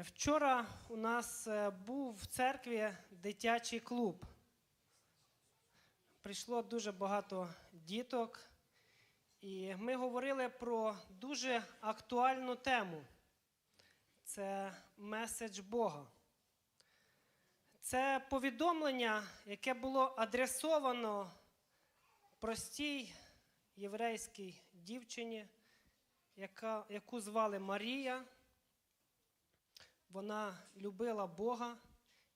Е, Вчора у нас е, був в церкві дитячий клуб. Прийшло дуже багато діток, і ми говорили про дуже актуальну тему. Це меседж Бога. Це повідомлення, яке було адресовано простій єврейській дівчині, яка, яку звали Марія. Вона любила Бога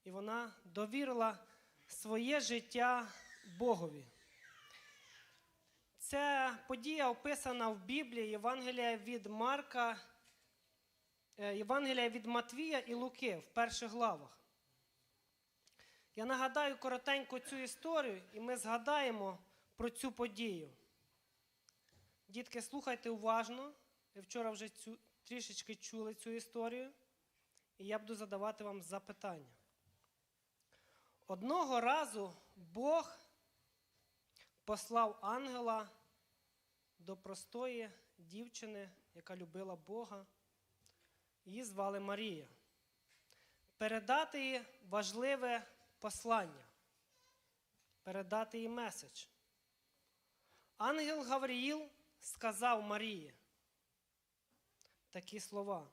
і вона довірила своє життя Богові. Ця подія описана в Біблії Євангелія від Марка, е, Євангелія від Матвія і Луки в перших главах. Я нагадаю коротенько цю історію, і ми згадаємо про цю подію. Дітки, слухайте уважно. Ви вчора вже цю, трішечки чули цю історію, і я буду задавати вам запитання. Одного разу Бог послав ангела до простої дівчини, яка любила Бога. Її звали Марія. Передати їй важливе послання, передати їй меседж. Ангел Гавріїл сказав Марії такі слова.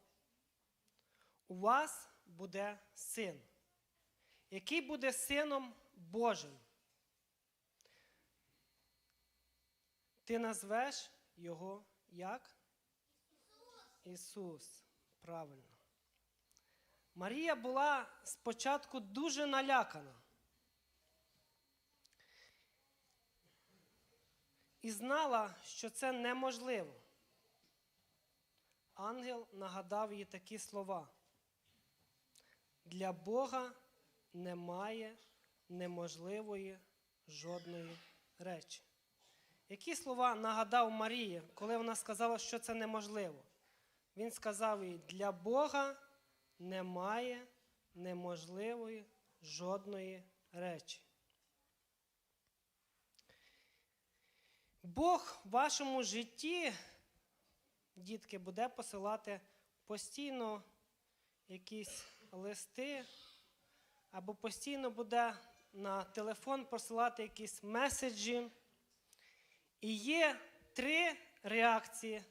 У вас буде син, який буде сином Божим. Ти назвеш його як? Ісус. Правильно. Марія була спочатку дуже налякана. І знала, що це неможливо. Ангел нагадав їй такі слова. Для Бога немає неможливої жодної речі. Які слова нагадав Марії, коли вона сказала, що це неможливо? Він сказав їй, для Бога немає неможливої жодної речі. Бог в вашому житті, дітки, буде посилати постійно якісь листи, або постійно буде на телефон посилати якісь меседжі. І є три реакції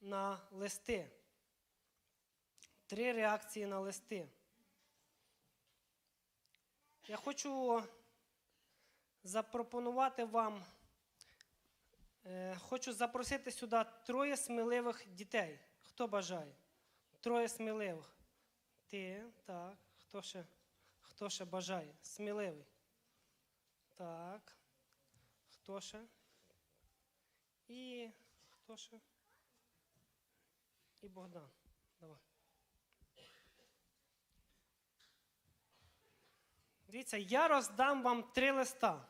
на листи. Три реакції на листи. Я хочу запропонувати вам, е, хочу запросити сюди троє сміливих дітей. Хто бажає? Троє сміливих. Ти, так. Хто ще, хто ще бажає? Сміливий. Так. Хто ще? І хто ще? І Богдан. Давай. Дивіться, я роздам вам три листа.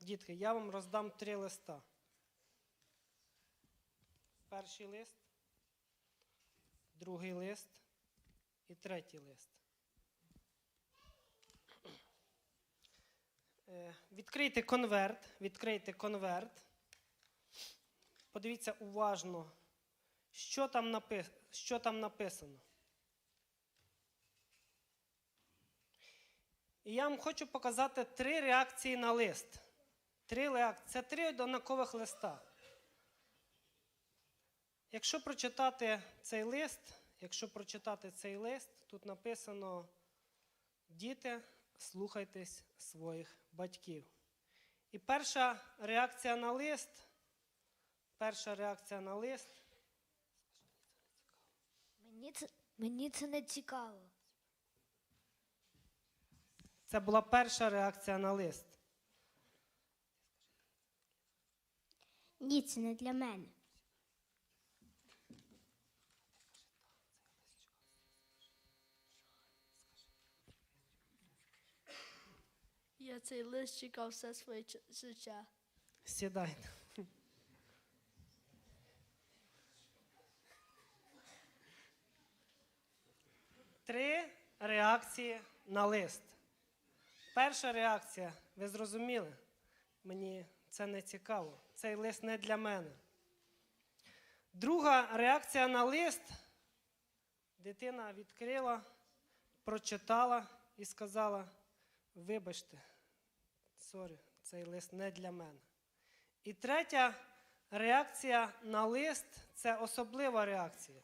Дітки, я вам роздам три листа. Перший лист, другий лист і третій лист. Е, Відкрийте конверт, відкрийте конверт. Подивіться уважно, що там, напи... що там написано. І я вам хочу показати три реакції на лист. Три реакції. Це три однакових листа. Якщо прочитати цей лист, якщо прочитати цей лист, тут написано Діти, слухайтесь своїх батьків. І перша реакція на лист. Перша реакція на лист. Мені це, мені це не цікаво. Це була перша реакція на лист. Ні, це не для мене. Я цей лист чекав все своє життя. Сідайте. Три реакції на лист. Перша реакція, ви зрозуміли? Мені це не цікаво. Цей лист не для мене. Друга реакція на лист дитина відкрила, прочитала і сказала: вибачте, сорі, цей лист не для мене. І третя реакція на лист це особлива реакція.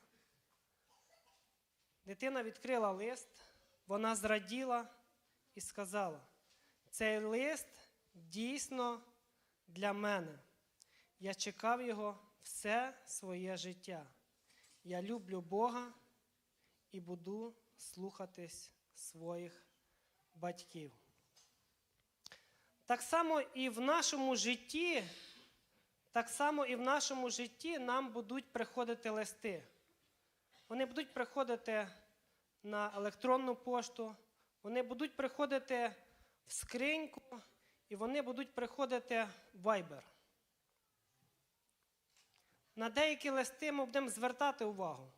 Дитина відкрила лист, вона зраділа і сказала: цей лист дійсно для мене. Я чекав його все своє життя. Я люблю Бога і буду слухатись своїх батьків. Так само і в нашому житті, так само і в нашому житті нам будуть приходити листи. Вони будуть приходити на електронну пошту, вони будуть приходити в скриньку, і вони будуть приходити в Viber. На деякі листи ми будемо звертати увагу.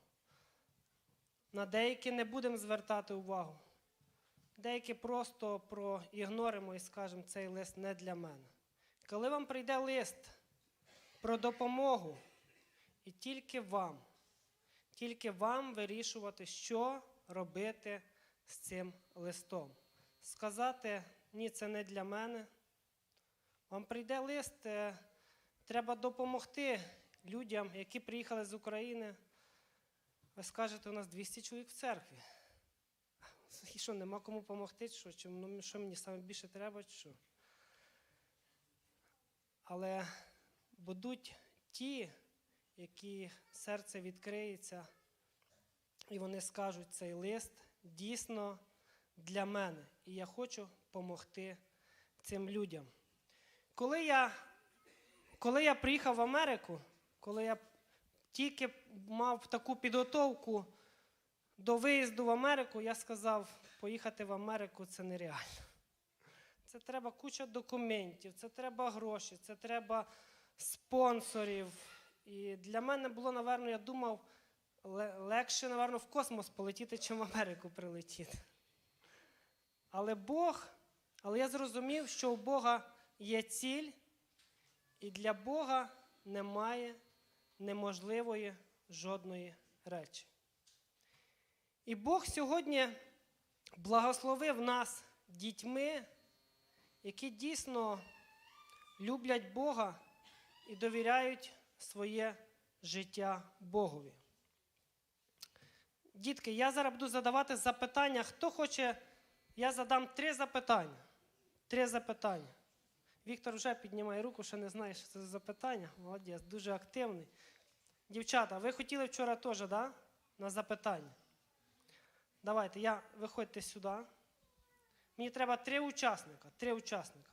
На деякі не будемо звертати увагу. Деякі просто проігноримо і скажемо, цей лист не для мене. Коли вам прийде лист про допомогу, і тільки вам, тільки вам вирішувати, що робити з цим листом. Сказати, ні, це не для мене. Вам прийде лист, е, треба допомогти людям, які приїхали з України. Ви скажете, у нас 200 чоловік в церкві. І що, нема кому допомогти? Що, чи, ну, що мені саме більше треба? Що? Але будуть ті, які серце відкриється, і вони скажуть, цей лист дійсно для мене. І я хочу допомогти цим людям. Коли я, коли я приїхав в Америку, коли я тільки мав таку підготовку до виїзду в Америку, я сказав, поїхати в Америку це нереально. Це треба куча документів, це треба гроші, це треба спонсорів. І для мене було, напевно, я думав, легше, напевно, в космос полетіти, чим в Америку прилетіти. Але Бог, але я зрозумів, що у Бога є ціль, і для Бога немає неможливої жодної речі. І Бог сьогодні благословив нас дітьми, які дійсно люблять Бога і довіряють своє життя Богові. Дітки, я зараз буду задавати запитання. Хто хоче, я задам три запитання. Три запитання. Віктор вже піднімає руку, ще не знає, що це за запитання. Молодець, дуже активний. Дівчата, ви хотіли вчора теж, да? На запитання. Давайте, я виходьте сюди. Мені треба три учасника. Три учасника.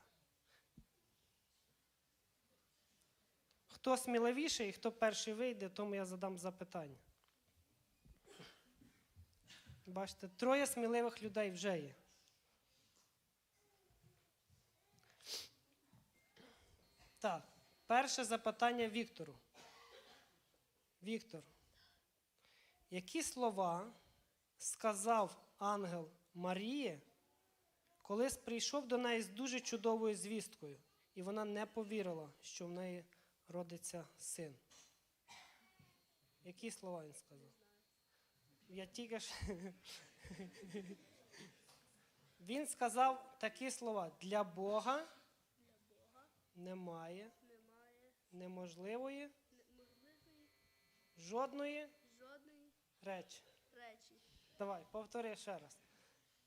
Хто сміливіший і хто перший вийде, тому я задам запитання. Бачите, троє сміливих людей вже є. Так, перше запитання Віктору. Віктор, які слова сказав ангел Марії, коли прийшов до неї з дуже чудовою звісткою, і вона не повірила, що в неї родиться син? Які слова він сказав? Я тільки ж. Він сказав такі слова: для Бога немає неможливої жодної Жодної речі. Давай, повтори ще раз.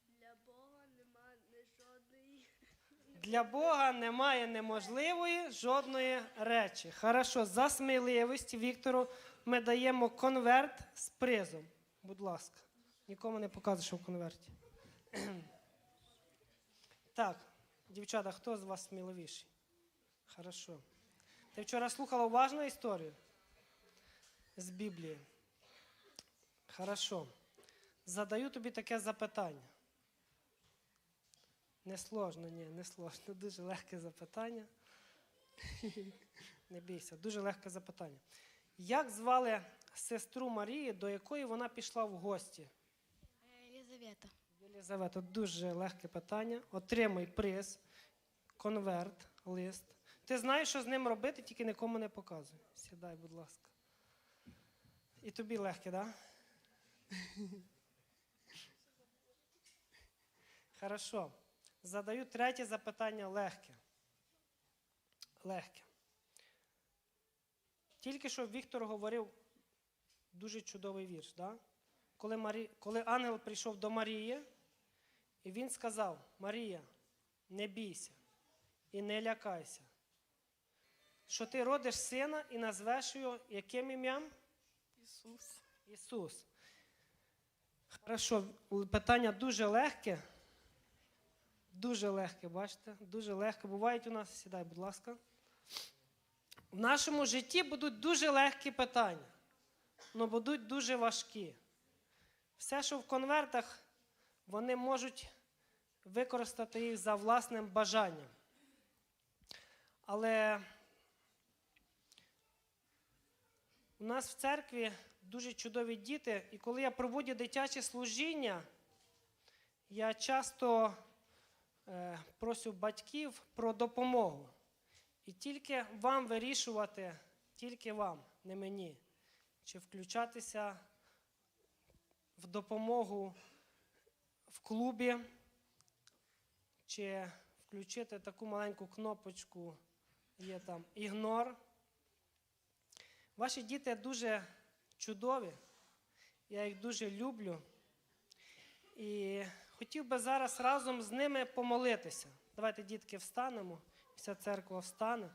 Для Бога нема не жодної. Для Бога немає неможливої жодної речі. Хорошо, за сміливість Віктору ми даємо конверт з призом. Будь ласка. Нікому не показуй, що в конверті. Так, дівчата, хто з вас сміливіший? Хорошо. Ти вчора слухала уважно історію з Біблії? Хорошо. Задаю тобі таке запитання. Не сложно, ні, не сложно. Дуже легке запитання. Не бійся, дуже легке запитання. Як звали сестру Марії, до якої вона пішла в гості? Єлизавета. Єлизавета, дуже легке питання. Отримай приз, конверт, лист. Ти знаєш, що з ним робити, тільки нікому не показуй. Сідай, будь ласка. І тобі легке, так? Да? Хорошо. Задаю третє запитання легке. Легке. Тільки що Віктор говорив дуже чудовий вірш. Да? Коли, Марі... Коли ангел прийшов до Марії, і він сказав: Марія, не бійся і не лякайся, що ти родиш сина і назвеш його яким ім'ям? Ісус. Ісус. Хорошо, питання дуже легке. Дуже легке, бачите? Дуже легке. Бувають у нас, сідай, будь ласка. В нашому житті будуть дуже легкі питання, але будуть дуже важкі. Все, що в конвертах, вони можуть використати їх за власним бажанням. Але у нас в церкві дуже чудові діти, і коли я проводжу дитяче служіння, я часто е, прошу батьків про допомогу. І тільки вам вирішувати, тільки вам, не мені, чи включатися в допомогу в клубі, чи включити таку маленьку кнопочку, є там ігнор. Ваші діти дуже чудові, я їх дуже люблю. І хотів би зараз разом з ними помолитися. Давайте, дітки, встанемо, вся церква встане.